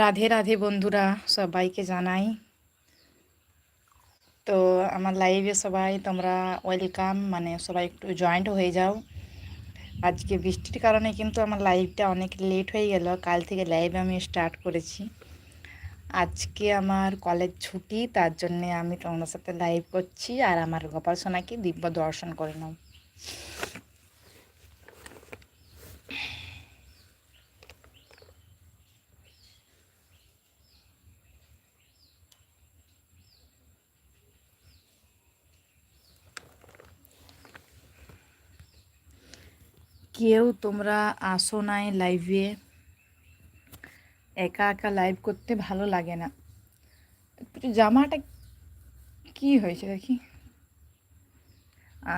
রাধে রাধে বন্ধুরা, সবাইকে জানাই। তো আমার লাইভে সবাই তোমরা ওয়েলকাম মানে সবাই একটু জয়েন্ট হয়ে যাও। আজকে বৃষ্টির কারণে কিন্তু আমার লাইভটা অনেক লেট হয়ে গেল, কাল থেকে লাইভ আমি স্টার্ট করেছি। আজকে আমার কলেজ ছুটি, তার জন্যে আমি তোমাদের সাথে লাইভ করছি, আর আমার গোপাল সোনাকে দিব্য দর্শন করে নাও। কেউ তোমরা আসো নাই লাইভে একা একা লাইভ করতে ভালো লাগে না। জামাটা কি হয়েছে দেখি।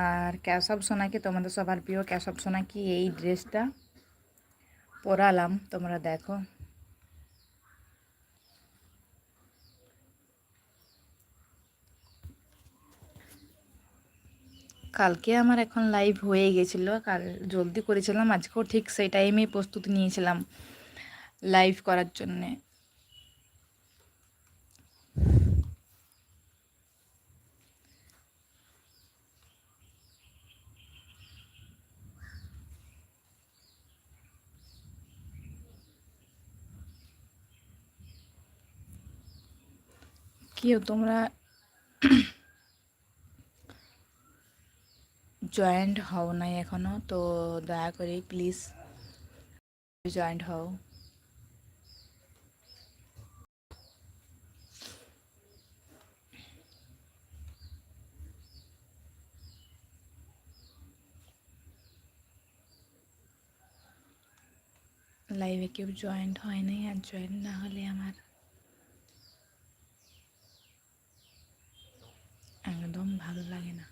আর ক্যাশব সোনাকে, তোমাদের সবার প্রিয় ক্যাশব সোনাকে এই ড্রেসটা পরালাম, তোমরা দেখো। কালকে আমার এখন লাইভ হয়ে গেছিল। কাল জলদি করেছিলাম আজকেও ঠিক সেই টাইমেই প্রস্তুতি নিয়েছিলাম লাইভ করার জন্যে। কেউ তোমরা জয়েন্ট হও নাই এখনও তো দয়া করে প্লিজ জয়েন্ট হও। লাইভে কেউ জয়েন্ট হয় নাই, আর জয়েন্ট না হলে আমার একদম ভালো লাগে না।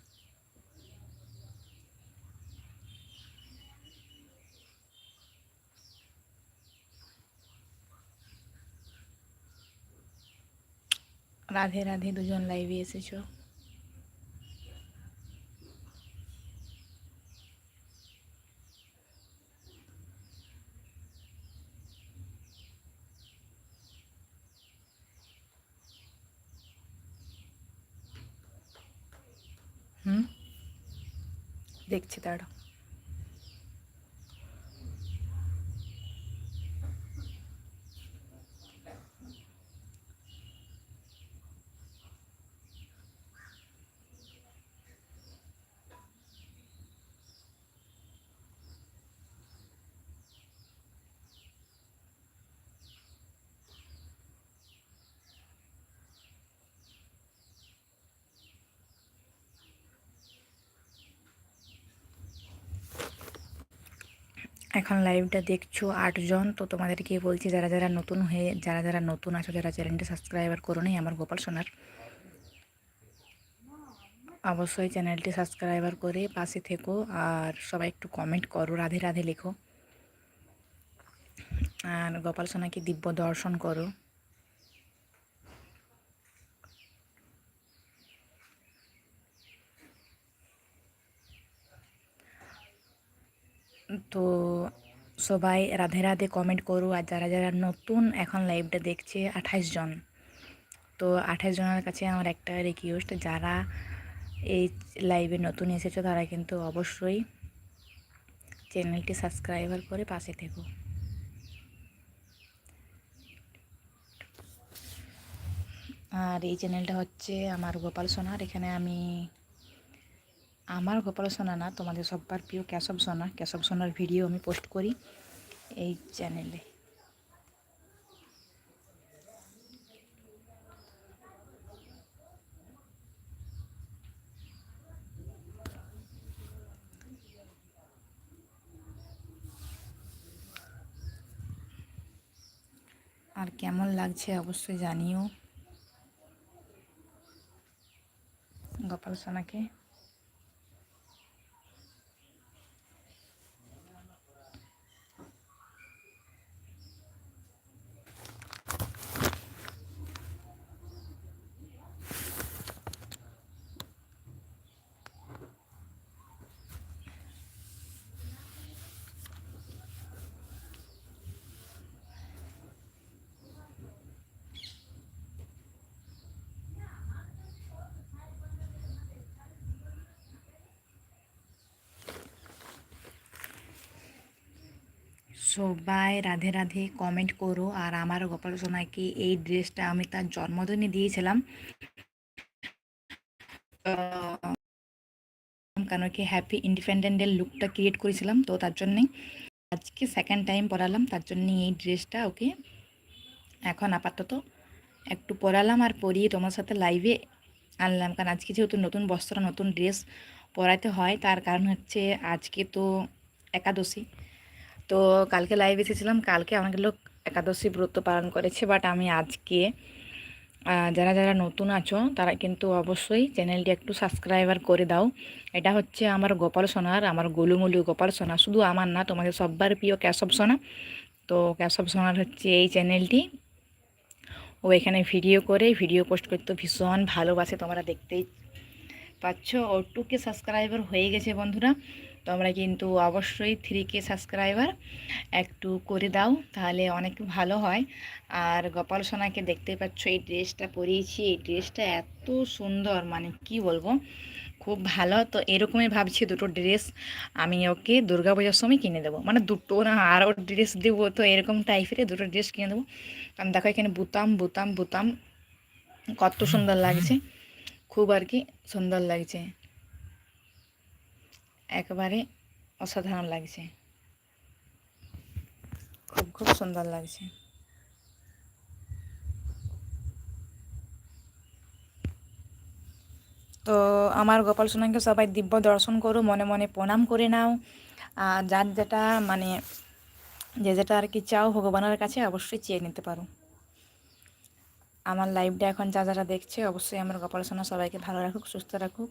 রাধে রাধে দুজন লাইভে এসেছ হুম দেখছি দাঁড়াও এখন লাইভটা দেখছ আটজন, তো তোমাদেরকে বলছি যারা যারা নতুন হয়ে, যারা যারা নতুন আছো, যারা চ্যানেলটা সাবস্ক্রাইবার করো নি আমার গোপাল সোনার, অবশ্যই চ্যানেলটি সাবস্ক্রাইবার করে পাশে থেকো আর সবাই একটু কমেন্ট করো, রাধে রাধে লেখো। আর গোপাল সোনাকে দিব্য দর্শন করো। তো সবাই রাধে রাধে কমেন্ট করো আর যারা যারা নতুন এখন লাইভটা দেখছে, আঠাইশ জন। তো আঠাইশ জনের কাছে আমার একটা রিকোয়েস্ট যারা এই লাইভে নতুন এসেছ তারা কিন্তু অবশ্যই চ্যানেলটি সাবস্ক্রাইবার করে পাশে থেকো। আর এই চ্যানেলটা হচ্ছে আমার গোপাল সোনার, এখানে আমি আমার গোপাল সোনা না, তোমাদের সব্বার প্রিয় কেশব সোনা। কেশব সোনার ভিডিও আমি পোস্ট করি এই চ্যানেলে আর কেমন লাগছে অবশ্যই জানিও। গোপাল সোনাকে সবাই রাধে রাধে কমেন্ট করো। আর আমার গোপাল সোনাকে এই ড্রেসটা আমি তার জন্মদিনে দিয়েছিলাম। কেন কি হ্যাপি ইন্ডিপেন্ডেন্ট ডে লুকটা ক্রিয়েট করেছিলাম তো তার জন্যেই। আজকে সেকেন্ড টাইম পরালাম, তার জন্যে এই ড্রেসটা, ওকে? এখন আপাতত একটু পরালাম আর পরিয়ে তোমার সাথে লাইভে আনলাম। কারণ আজকে যেহেতু নতুন বস্ত্র, নতুন ড্রেস পরাতে হয়, তার কারণ হচ্ছে আজকে তো একাদশী। তো কালকে লাইভ এসেছিলাম, কালকে অনেক লোক একাদশী ব্রত পালন করেছে বাট আমি আজকে যারা যারা নতুন আছো, তারা কিন্তু অবশ্যই চ্যানেলটি একটু সাবস্ক্রাইবার করে দাও। এটা হচ্ছে আমার গোপাল সোনার, আমার গোলুমুলু গোপাল সোনা। শুধু আমার না, তোমাদের সব্বার প্রিয় কেশব সোনা। তো কেশব সোনার হচ্ছে এই চ্যানেলটি ও এখানে ভিডিও করে ভিডিও পোস্ট করতে ভীষণ ভালোবাসে, তোমরা দেখতেই পাচ্ছ। ও টু কে সাবস্ক্রাইবার হয়ে গেছে, বন্ধুরা। তোমরা কিন্তু অবশ্যই থ্রি কে সাবস্ক্রাইবার একটু করে দাও, তাহলে অনেক ভালো হয়। আর গোপাল সোনাকে দেখতে পাচ্ছ, এই ড্রেসটা পরিয়েছি, এই ড্রেসটা এত সুন্দর মানে কি বলব? খুব ভালো। তো এরকমই ভাবছি দুটো ড্রেস আমি ওকে দুর্গা পূজার সময় কিনে দেবো। মানে দুটো না, আরও ড্রেস দেবো। তো এরকম টাইপের দুটো ড্রেস কিনে দেবো। কারণ দেখো এখানে বুতাম বুতাম বুতাম। কত সুন্দর লাগছে। খুব আর কি সুন্দর লাগছে। একেবারে অসাধারণ লাগছে। খুব খুব সুন্দর লাগছে। তো আমার গোপাল সোনাকে সবাই দিব্য দর্শন করো, মনে মনে প্রণাম করে নাও। আর যার যেটা মানে যে যেটা আর কি চাও ভগবানের কাছে অবশ্যই চেয়ে নিতে পারো। আমার লাইভটা এখন যা, যারা দেখছে, অবশ্যই আমার গোপাল সোনা সবাইকে ভালো রাখুক, সুস্থ রাখুক।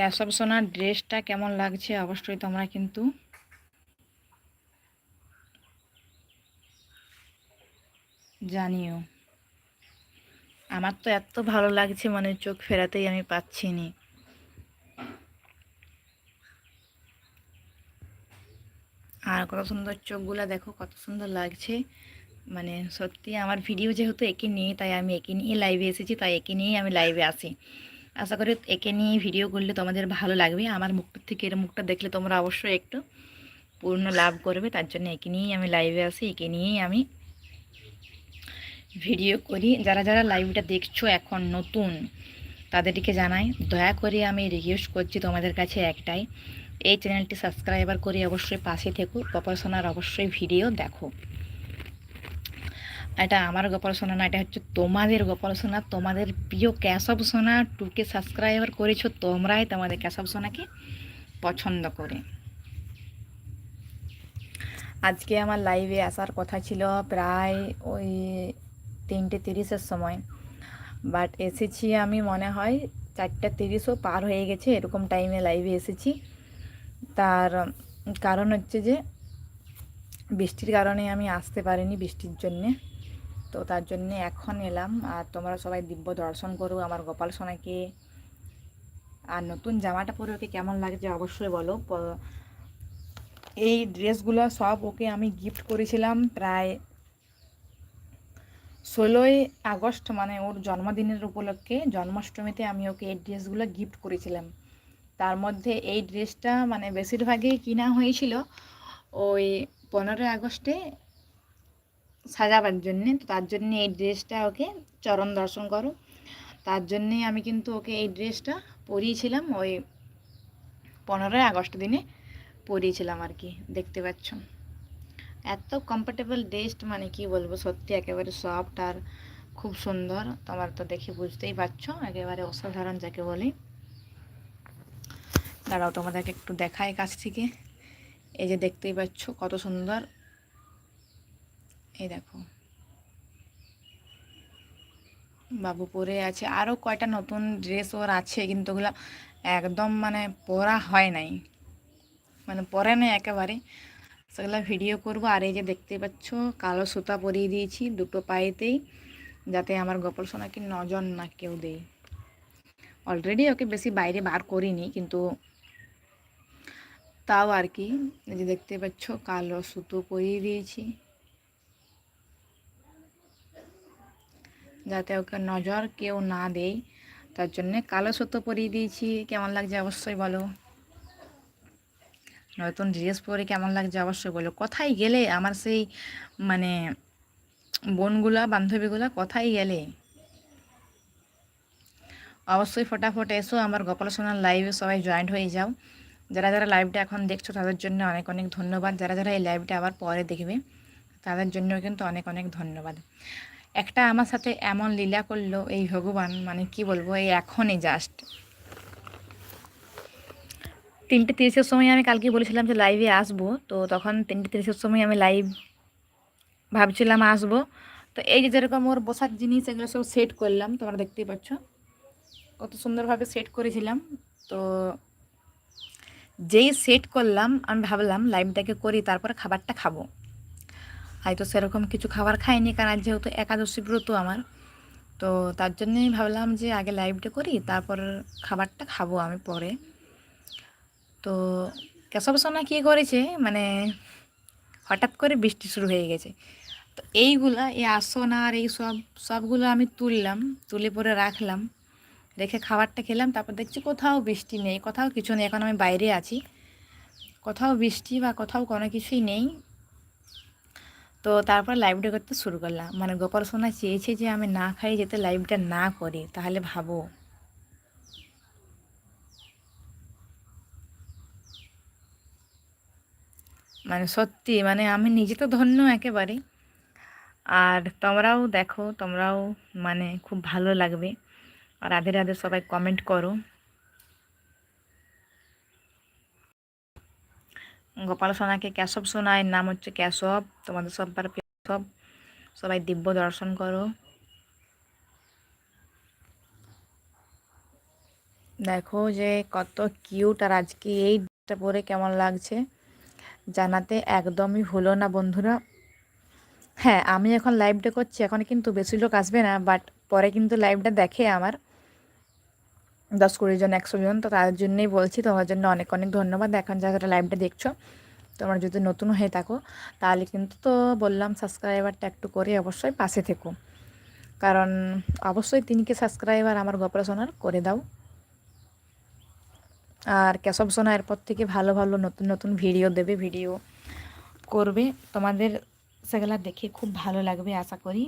কেশব সোনার ড্রেসটা কেমন লাগছে অবশ্যই তোমরা কিন্তু জানিও। আমার তো এত ভালো লাগছে মানে চোখ ফেরাতেই আমি পাচ্ছি নি আর কত সুন্দর চোখগুলো দেখো, কত সুন্দর লাগছে। মানে সত্যি আমার ভিডিও যেহেতু একে নিয়ে তাই আমি একে নিয়ে লাইভে এসেছি, তাই একে নিয়েই আমি লাইভে আসি। আশা করি একে নিয়ে ভিডিও করলে তোমাদের ভালো লাগবে। আমার মুখটা থেকে এর মুখটা দেখলে তোমরা অবশ্যই একটু পূর্ণ লাভ করবে। তার জন্য একে নিয়েই আমি লাইভে আসি একে নিয়েই আমি ভিডিও করি। যারা যারা লাইভটা দেখছ এখন নতুন, তাদেরকে জানাই, দয়া করে আমি রিকোয়েস্ট করছি তোমাদের কাছে একটাই। এই চ্যানেলটি সাবস্ক্রাইবার করে অবশ্যই পাশে থেকো গোপাল অবশ্যই ভিডিও দেখো। এটা আমার গোপাল সোনা না, এটা হচ্ছে তোমাদের গোপাল সোনা তোমাদের প্রিয় ক্যাশব সোনা টুকে সাবস্ক্রাইবার করেছ তোমরাই তোমাদের ক্যাশব সোনাকে পছন্দ করে। আজকে আমার লাইভে আসার কথা ছিল প্রায় ওই তিনটে তিরিশের সময়। বাট এসেছি আমি মনে হয় চারটে তিরিশও পার হয়ে গেছে, এরকম টাইমে লাইভে এসেছি। তার কারণ হচ্ছে যে বৃষ্টির কারণে আমি আসতে পারিনি বৃষ্টির জন্যে। তো তার জন্যে এখন এলাম। আর তোমরা সবাই দিব্য দর্শন করো। আমার গোপাল সোনাকে। আর নতুন জামাটা পরে ওকে কেমন লাগছে অবশ্যই বলো। এই ড্রেসগুলো সব ওকে আমি গিফট করেছিলাম প্রায় ষোলোই আগস্ট মানে ওর জন্মদিনের উপলক্ষে। জন্মাষ্টমীতে আমি ওকে এই ড্রেসগুলো গিফট করেছিলাম। তার মধ্যে এই ড্রেসটা মানে বেশিরভাগই কিনা হয়েছিল ওই পনেরোই আগস্টে। সাজাবার জন্যে। তো তার জন্যে এই ড্রেসটা ওকে চরণ দর্শন করো। তার জন্যে আমি কিন্তু ওকে এই ড্রেসটা পরিয়েছিলাম ওই পনেরোই আগস্ট দিনে পরিয়েছিলাম আর কি, দেখতে পাচ্ছ। এত কমফোর্টেবল ড্রেস মানে কি বলব, সত্যি একেবারে সফট আর খুব সুন্দর। তোমার তো দেখে বুঝতেই পারছ, একেবারে অসাধারণ যাকে বলি। দাঁড়াও তোমাদেরকে একটু দেখায় কাছ থেকে। এই যে দেখতেই পাচ্ছ কত সুন্দর এই দেখো। বাবু পরে আছে। আরও কয়টা নতুন ড্রেস ওর আছে, কিন্তু ওগুলো একদম মানে পরা হয় নাই। মানে পরে নাই একেবারে। সেগুলো ভিডিও করব। আর এই যে দেখতে পাচ্ছ, কালো সুতা পরিয়ে দিয়েছি দুটো পায়েতেই, যাতে আমার গোপাল সোনাকে নজর না কেউ দেয়। অলরেডি ওকে বেশি বাইরে বার করিনি, কিন্তু তাও আর কি। যে দেখতে পাচ্ছ, কালো সুতো পরিয়ে দিয়েছি। যাতে ওকে নজর কেউ না দেয় তার জন্যে কালো সুতো পরিয়ে দিয়েছি। কেমন লাগছে অবশ্যই বলো। নতুন ড্রেস পরে কেমন লাগছে অবশ্যই বলো। কোথায় গেলে আমার সেই মানে বোনগুলা, বান্ধবীগুলা কোথায় গেলে? অবশ্যই ফটাফট এসো আমার গোপাল সোনার লাইভে সবাই জয়েন্ট হয়ে যাও। যারা যারা লাইভটা এখন দেখছ, তাদের জন্য অনেক অনেক ধন্যবাদ। যারা যারা এই লাইভটা আবার পরে দেখবে, তাদের জন্য কিন্তু অনেক অনেক ধন্যবাদ। একটা আমার সাথে এমন লীলা করল এই ভগবান মানে কি বলব, এই এখনই জাস্ট তিনটে তিরিশের সময় আমি কালকে বলেছিলাম যে লাইভে আসব, তো তখন তিনটে তিরিশের সময় আমি লাইভ ভাবছিলাম আসব। তো এই যে যেরকম ওর বসার জিনিস, এগুলো সব সেট করলাম, তোমরা দেখতেই পাচ্ছ। কত সুন্দরভাবে সেট করেছিলাম। তো যেই সেট করলাম, আমি ভাবলাম লাইভটাকে করি, তারপরে খাবারটা খাব। হয়তো সেরকম কিছু খাবার খাইনি কারণ আজ যেহেতু একাদশী ব্রত আমার, তো তার জন্যই ভাবলাম যে আগে লাইভটা করি, তারপর খাবারটা খাব আমি পরে। তো কেশব সোনা কী করেছে মানে হঠাৎ করে বৃষ্টি শুরু হয়ে গেছে। তো এইগুলা, এই আসন আর এই সব, সবগুলো আমি তুললাম, তুলে পরে রাখলাম, রেখে খাবারটা খেলাম, তারপর দেখছি কোথাও বৃষ্টি নেই, কোথাও কিছু নেই, এখন আমি বাইরে আছি। কোথাও বৃষ্টি বা কোথাও কোনো কিছুই নেই তো তারপর লাইভটা করতে শুরু করলাম। মানে গোপাল সোনা চেয়েছে যে আমি না খাই, যেতে লাইভটা না করি। তাহলে ভাবো। মানে সত্যি মানে আমি নিজে তো ধন্য একেবারে। আর তোমরাও দেখো, তোমরাও মানে খুব ভালো লাগবে। আর রাধে রাধে সবাই কমেন্ট করো। গোপাল সোনাকে কেশব সোনা এর নাম হচ্ছে কেশব। তোমাদের সব্বার কেশব। সবাই দিব্য দর্শন করো। দেখো যে কত কিউট আর আজকে এই এইটা পরে কেমন লাগছে। জানাতে একদমই ভুলো না বন্ধুরা। হ্যাঁ আমি এখন লাইভটা করছি, এখন কিন্তু বেশি লোক আসবে না বাট পরে কিন্তু লাইভটা দেখে আমার। দশ কুড়ি জন, একশো জন, তো তাদের জন্যই বলছি, তোমার জন্য অনেক অনেক ধন্যবাদ। এখন যারা লাইভটা দেখছ। তোমরা যদি নতুন হয়ে থাকো, তাহলে কিন্তু তো বললাম সাবস্ক্রাইবারটা একটু করে অবশ্যই পাশে থেকো। কারণ অবশ্যই তিনকে সাবস্ক্রাইবার আমার গপরা সোনার করে দাও। আর কেশব সোনা এরপর থেকে ভালো ভালো নতুন নতুন ভিডিও দেবে ভিডিও করবে। তোমাদের সেগুলো দেখে খুব ভালো লাগবে, আশা করি।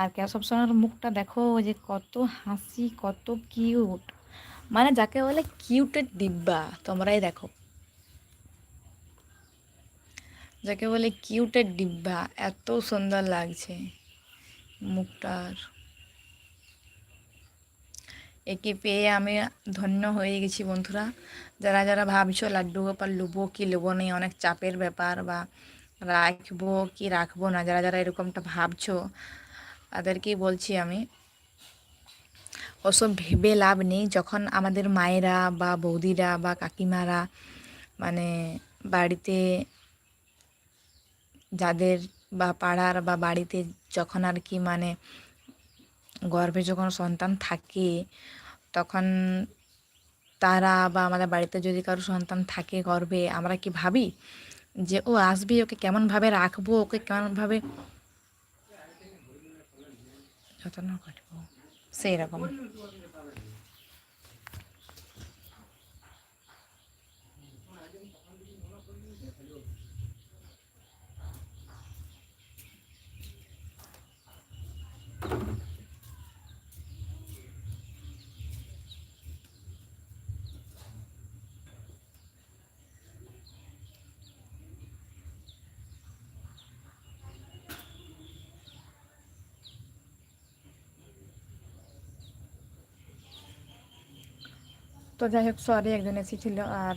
আর কেশব সোনার মুখটা দেখো যে কত হাসি, কত কিউট মানে যাকে বলে কিউটের ডিব্বা, তোমরাই দেখো। যাকে বলে কিউটের ডিব্বা, এত সুন্দর লাগছে মুখটার। একে পেয়ে আমি ধন্য হয়ে গেছি বন্ধুরা। যারা যারা ভাবছ লাড্ডু গোপাল লুবো কি লুবো নেই, অনেক চাপের ব্যাপার বা রাখব কি রাখব না, যারা যারা এরকমটা ভাবছ তাদেরকেই বলছি আমি। ওসব ভেবে লাভ নেই। যখন আমাদের মায়েরা বা বৌদিরা বা কাকিমারা মানে বাড়িতে যাদের বা পাড়ার বা বাড়িতে যখন আর কি মানে গর্ভে যখন সন্তান থাকে, তখন তারা বা আমাদের বাড়িতে যদি কারও সন্তান থাকে গর্ভে, আমরা কি ভাবি যে, ও আসবে, ওকে কেমনভাবে রাখব? ওকে কেমনভাবে যত্ন করব সেই রকম। তো যাই হোক সরি একজন এসেছিল আর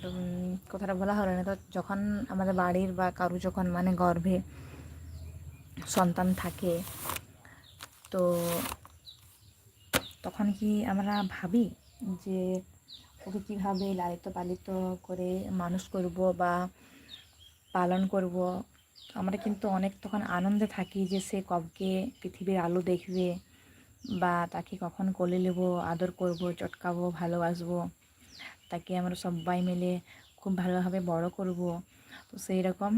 কথাটা বলা হলো না। তো যখন আমাদের বাড়ির বা কারু যখন মানে গর্ভে সন্তান থাকে, তো তখন কি আমরা ভাবি যে ওকে কীভাবে লালিত পালিত করে মানুষ করব বা পালন করব? আমরা কিন্তু অনেক তখন আনন্দে থাকি যে সে কবকে পৃথিবীর আলো দেখবে বা তাকে কখন কোলে নেব, আদর করব, চটকাবো, ভালোবাসবো। তাকে আমরা সবাই মিলে খুব ভালোভাবে বড় করব। তো সেই রকম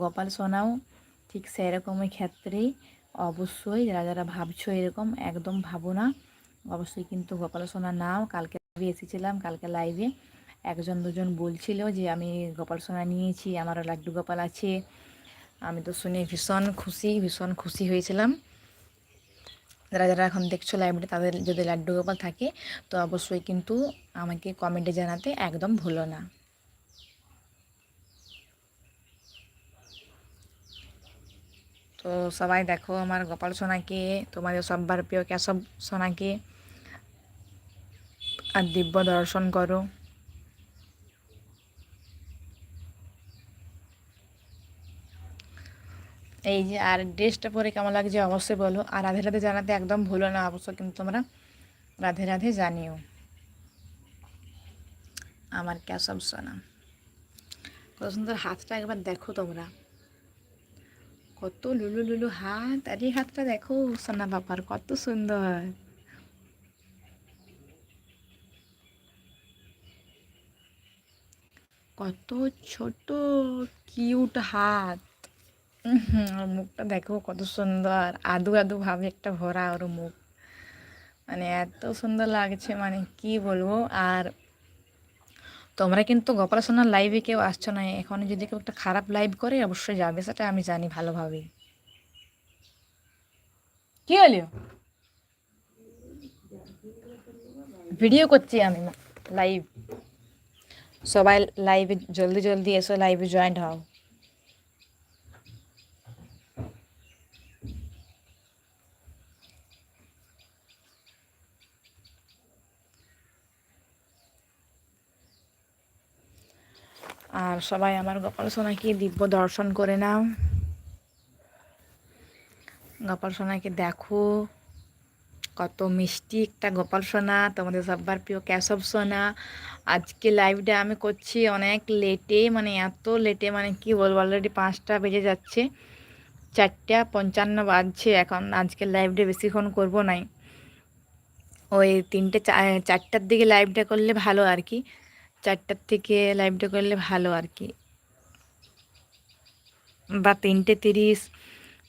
গোপাল সোনাও ঠিক সেই রকমই ক্ষেত্রেই অবশ্যই যারা যারা ভাবছ এরকম একদম ভাবো না। অবশ্যই কিন্তু গোপাল সোনা নাও, কালকে লাইভে এসেছিলাম, কালকে লাইভে একজন দুজন বলছিল যে, আমি গোপাল সোনা নিয়েছি আমার লাড্ডু গোপাল আছে। আমি তো শুনে ভীষণ খুশি ভীষণ খুশি হয়েছিলাম। যারা যারা এখন দেখছ লাইভে তাদের যদি লাড্ডু গোপাল থাকে, তো অবশ্যই কিন্তু আমাকে কমেন্টে জানাতে একদম ভুলো না। তো সবাই দেখো আমার গোপাল সোনাকে, তোমাদের সব্বার প্রিয় কেশব সোনাকে, আর দিব্য দর্শন করো। এই যে, আর ড্রেসটা পরে কেমন লাগছে অবশ্যই বলো। আর রাধে রাধে জানাতে একদম ভুলো না অবশ্য, কিন্তু তোমরা রাধে রাধে জানিও। আমার কেশব সোনা। কত সুন্দর হাতটা একবার দেখো তোমরা। কত লুলু লুলু হাত, আর এই হাতটা দেখো সোনা বাবার, কত সুন্দর। কত ছোট কিউট হাত। আর মুখটা দেখো কত সুন্দর। আদু আদু ভাবে একটা ভরা ওর মুখ। মানে এত সুন্দর লাগছে মানে কি বলব? আর তোমরা কিন্তু গোপাল সোনার লাইভে কেউ আসছো না এখন যদি কেউ একটা খারাপ লাইভ করে, অবশ্যই যাবে, সেটা আমি জানি ভালোভাবে। কি হলো? ভিডিও করছি আমি লাইভ সবাই লাইভে জলদি জলদি এসো লাইভে জয়েন্ট হও। আর সবাই আমার গোপাল সোনাকে দিব্য দর্শন করে নাও। গোপাল সোনাকে দেখো, কত মিষ্টি একটা গোপাল সোনা, তোমাদের সব্বার প্রিয় ক্যাশব সোনা। আজকে লাইভটা আমি করছি অনেক লেটে মানে এত লেটে মানে কি বলব অলরেডি পাঁচটা বেজে যাচ্ছে। চারটা পঞ্চান্ন বাজছে, এখন আজকে লাইভটা বেশিক্ষণ করব নাই। ওই তিনটে চারটার দিকে লাইভটা করলে ভালো আর কি। চারটার থেকে লাইভটা করলে ভালো আর কি। বা তিনটে তিরিশ,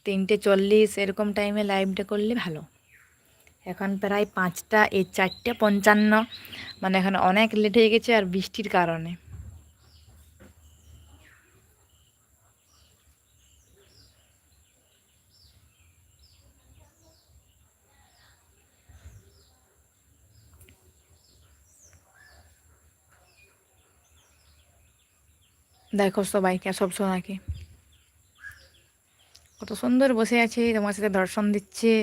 তিনটে চল্লিশ এরকম টাইমে লাইভটা করলে ভালো। এখন প্রায় পাঁচটা, এই চারটে পঞ্চান্ন মানে এখন অনেক লেট হয়ে গেছে আর বৃষ্টির কারণে। দেখো সবাইকে, সব সোনাকে। কত সুন্দর বসে আছে, তোমার সাথে দর্শন দিচ্ছে।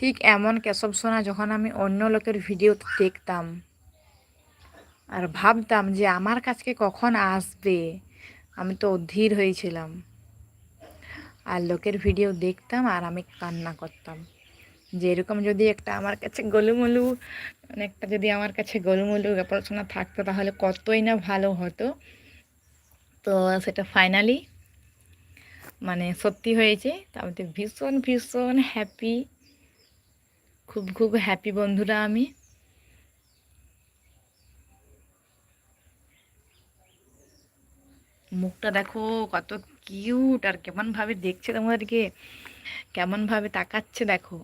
ঠিক এমন কেশব সোনা যখন আমি অন্য লোকের ভিডিও দেখতাম আর ভাবতাম যে আমার কাছকে কখন আসবে, আমি তো অধীর হয়েছিলাম। আর লোকের ভিডিও দেখতাম আর আমি কান্না করতাম। যে এরকম যদি একটা আমার কাছে গোলুমলু মানে একটা যদি আমার কাছে গোলুমলু পড়াশোনা থাকতো তাহলে কতই না ভালো হতো। তো সেটা ফাইনালি মানে সত্যি হয়েছে। তাতে ভীষণ ভীষণ হ্যাপি খুব খুব হ্যাপি বন্ধুরা আমি। মুখটা দেখো কত কিউট আর কেমনভাবে দেখছে তোমাদেরকে, কেমনভাবে তাকাচ্ছে দেখো।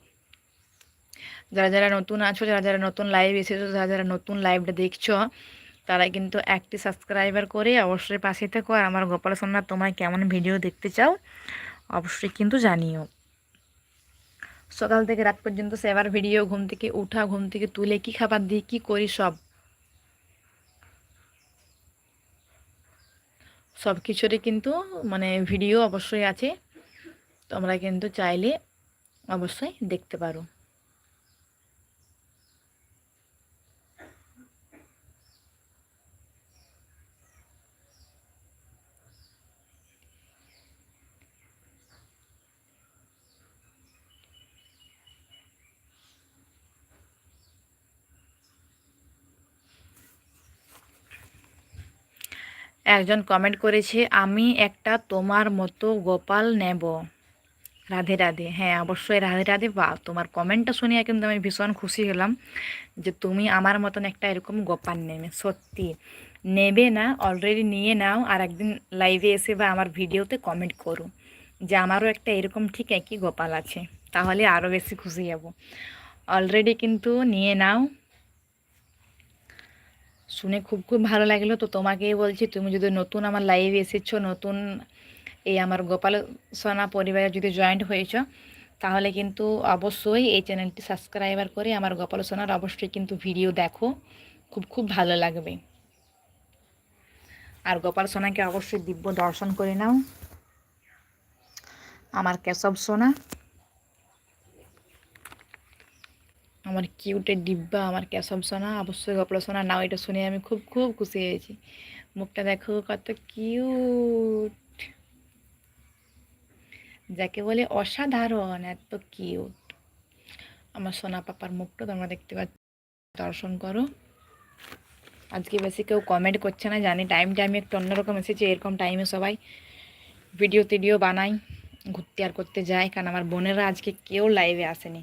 যারা যারা নতুন আছো, যারা যারা নতুন লাইভ এসেছ, যারা যারা নতুন লাইভটা দেখছ, তারা কিন্তু একটি সাবস্ক্রাইবার করে অবশ্যই পাশে থেকো। আর আমার গোপাল সোনার তোমায় কেমন ভিডিও দেখতে চাও, অবশ্যই কিন্তু জানিও। সকাল থেকে রাত পর্যন্ত সেবার ভিডিও ঘুম থেকে উঠা, ঘুম থেকে তুলে কি খাবার দিই কি করি সব। সব কিছুরই কিন্তু মানে ভিডিও অবশ্যই আছে। তোমরা কিন্তু চাইলে অবশ্যই দেখতে পারো। একজন কমেন্ট করেছে, আমি একটা তোমার মতো গোপাল নেব। রাধে রাধে। হ্যাঁ অবশ্যই রাধে রাধে। বা, তোমার কমেন্টটা শুনিয়া কিন্তু আমি ভীষণ খুশি হলাম যে তুমি আমার মতন একটা এরকম গোপাল নেবে। সত্যি, নেবে না অলরেডি নিয়ে নাও আর একদিন লাইভে এসে বা আমার ভিডিওতে কমেন্ট করো যে আমারও একটা এরকম ঠিক একই গোপাল আছে, তাহলে আরও বেশি খুশি হব। অলরেডি কিন্তু নিয়ে নাও। শুনে খুব খুব ভালো লাগল। তো তোমাকেই বলছি, তুমি যদি নতুন আমার লাইভে এসেছ, নতুন এই আমার গোপাল সোনা পরিবারে যদি জয়েন্ট হয়েছ, তাহলে কিন্তু অবশ্যই এই চ্যানেলটি সাবস্ক্রাইবার করে আমার গোপাল সোনার অবশ্যই কিন্তু ভিডিও দেখো। খুব খুব ভালো লাগবে। আর গোপাল সোনাকে অবশ্যই দিব্য দর্শন করে নাও। আমার কেশব সোনা। আমার কিউটের ডিব্বা, আমার কেশব সোনা অবশ্যই গোপাল সোনা, নাও এটা শুনে আমি খুব খুব খুশি হয়েছি। মুখটা দেখো কত কিউট। যাকে বলে অসাধারণ, এত কিউট। আমার সোনা পাপার মুখটা তোমরা দেখতে পাচ্ছ, দর্শন করো। আজকে বেশি কেউ কমেন্ট করছে না, জানি টাইমটা আমি একটু অন্যরকম এসেছি, এরকম টাইমে সবাই ভিডিও টিডিও বানাই, ঘুরতে আর করতে যায় কারণ আমার বোনেরা আজকে কেউ লাইভে আসেনি।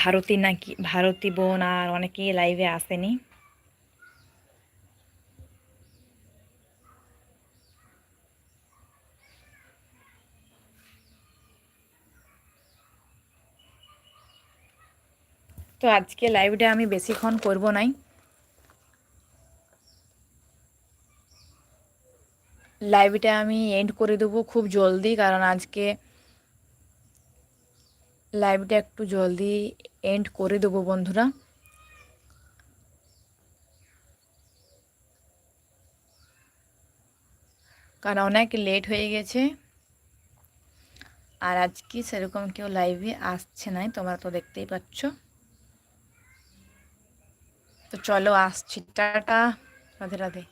ভারতী নাকি, ভারতী বোন আর অনেকেই লাইভে আসেনি। তো আজকে লাইভটা আমি বেশিক্ষণ করব নাই। লাইভটা আমি এন্ড করে দেবো খুব জলদি, কারণ আজকে লাইভটা একটু জলদি এন্ড করে দেবো বন্ধুরা। কারণ অনেক লেট হয়ে গেছে। আর আজকে সেরকম কেউ লাইভে আসছে নাই, তোমরা তো দেখতেই পাচ্ছ। তো চলো আসছি, টাটা, রাধে রাধে।